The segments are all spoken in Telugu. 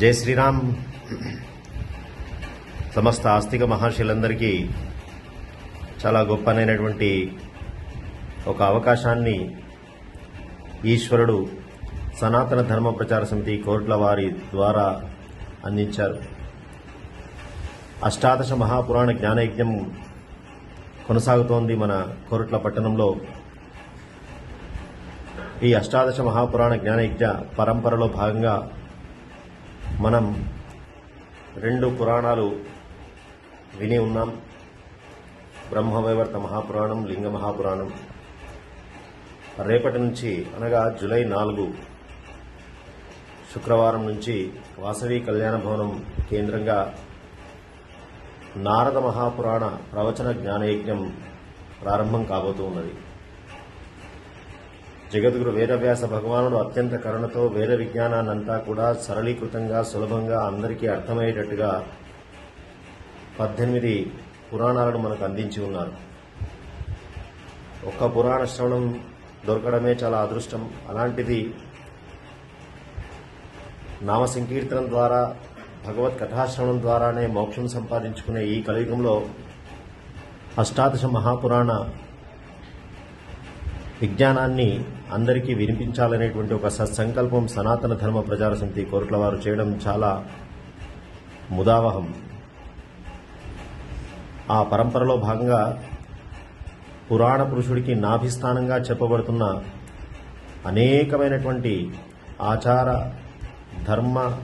జై శ్రీరామ్. సమస్త ఆస్తిక మహర్షులందరికీ చాలా గొప్పనైనటువంటి ఒక అవకాశాన్ని ఈశ్వరుడు సనాతన ధర్మ ప్రచార సమితి కోర్టుల వారి ద్వారా అందించారు. అష్టాదశ మహాపురాణ జ్ఞానయజ్ఞం కొనసాగుతోంది మన కోరుట్ల పట్టణంలో. ఈ అష్టాదశ మహాపురాణ జ్ఞానయజ్ఞ పరంపరలో భాగంగా మనం రెండు పురాణాలు విని ఉన్నాం. బ్రహ్మవైవర్త మహాపురాణం లింగ మహాపురాణం. రేపటి నుంచి అనగా జూలై నాలుగు శుక్రవారం నుంచి వాసవి కళ్యాణ భవనం కేంద్రంగా నారద మహాపురాణ ప్రవచన జ్ఞానయజ్ఞం ప్రారంభం కాబోతూ ఉన్నది. జగద్గురు వేదవ్యాస భగవానుడు అత్యంత కరుణతో వేద విజ్ఞానాన్నంతా కూడా సరళీకృతంగా సులభంగా అందరికీ అర్థమయ్యేటట్టుగా పద్దెనిమిది పురాణాలను మనకు అందించి ఉన్నారు. ఒక్క పురాణ శ్రవణం దొరకడమే చాలా అదృష్టం. అలాంటిది నామ సంకీర్తనం ద్వారా భగవత్ కథాశ్రవణం ద్వారానే మోక్షం సంపాదించుకునే ఈ కలియుగంలో అష్టాదశ మహాపురాణ విజ్ఞానాన్ని అందరికీ వినిపించాలనేటువంటి ఒక సత్సంకల్పం సనాతన ధర్మ ప్రచార సమితి కోరుట్ల వారు చేయడం చాలా ముదావహం. ఆ పరంపరలో భాగంగా పురాణ పురుషుడికి నాభిస్థానంగా చెప్పబడుతున్న అనేకమైనటువంటి ఆచార ధర్మ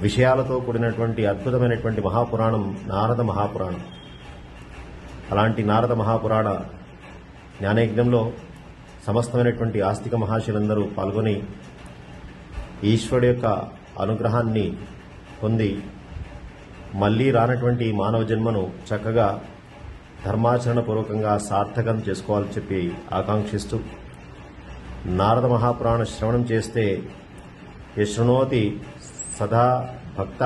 విషయాలతో కూడినటువంటి అద్భుతమైనటువంటి మహాపురాణం నారద మహాపురాణం. అలాంటి నారద మహాపురాణ జ్ఞానయజ్ఞంలో సమస్తమైనటువంటి ఆస్తిక మహాశులందరూ పాల్గొని ఈశ్వరుడు యొక్క అనుగ్రహాన్ని పొంది మళ్ళీ రానటువంటి మానవ జన్మను చక్కగా ధర్మాచరణ పూర్వకంగా సార్థకం చేసుకోవాలని చెప్పి ఆకాంక్షిస్తూ నారద మహాపురాణ శ్రవణం చేస్తే యశృణోతి సదా భక్త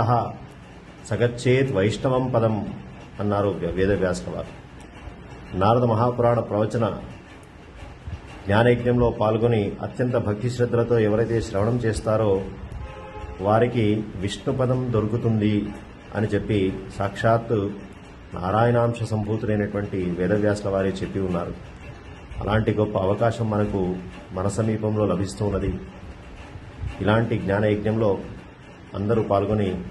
సగచ్చేత్ వైష్ణవం పదం అన్నారు వేదవ్యాసుల వారు నారద మహాపురాణ ప్రవచన జ్ఞానయజ్ఞంలో పాల్గొని అత్యంత భక్తి శ్రద్ధలతో ఎవరైతే శ్రవణం చేస్తారో వారికి విష్ణుపదం దొరుకుతుంది అని చెప్పి సాక్షాత్తు నారాయణాంశ సంభూతులైనటువంటి వేదవ్యాసుల వారే చెప్పి ఉన్నారు. అలాంటి గొప్ప అవకాశం మనకు మన సమీపంలో లభిస్తూ ఉన్నది. ఇలాంటి జ్ఞానయజ్ఞంలో అందరూ పాల్గొని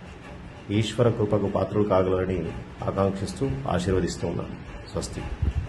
ఈశ్వర కృపకు పాత్రలు కాగలరని ఆకాంక్షిస్తూ ఆశీర్వదిస్తూ ఉన్నాను só Swastika.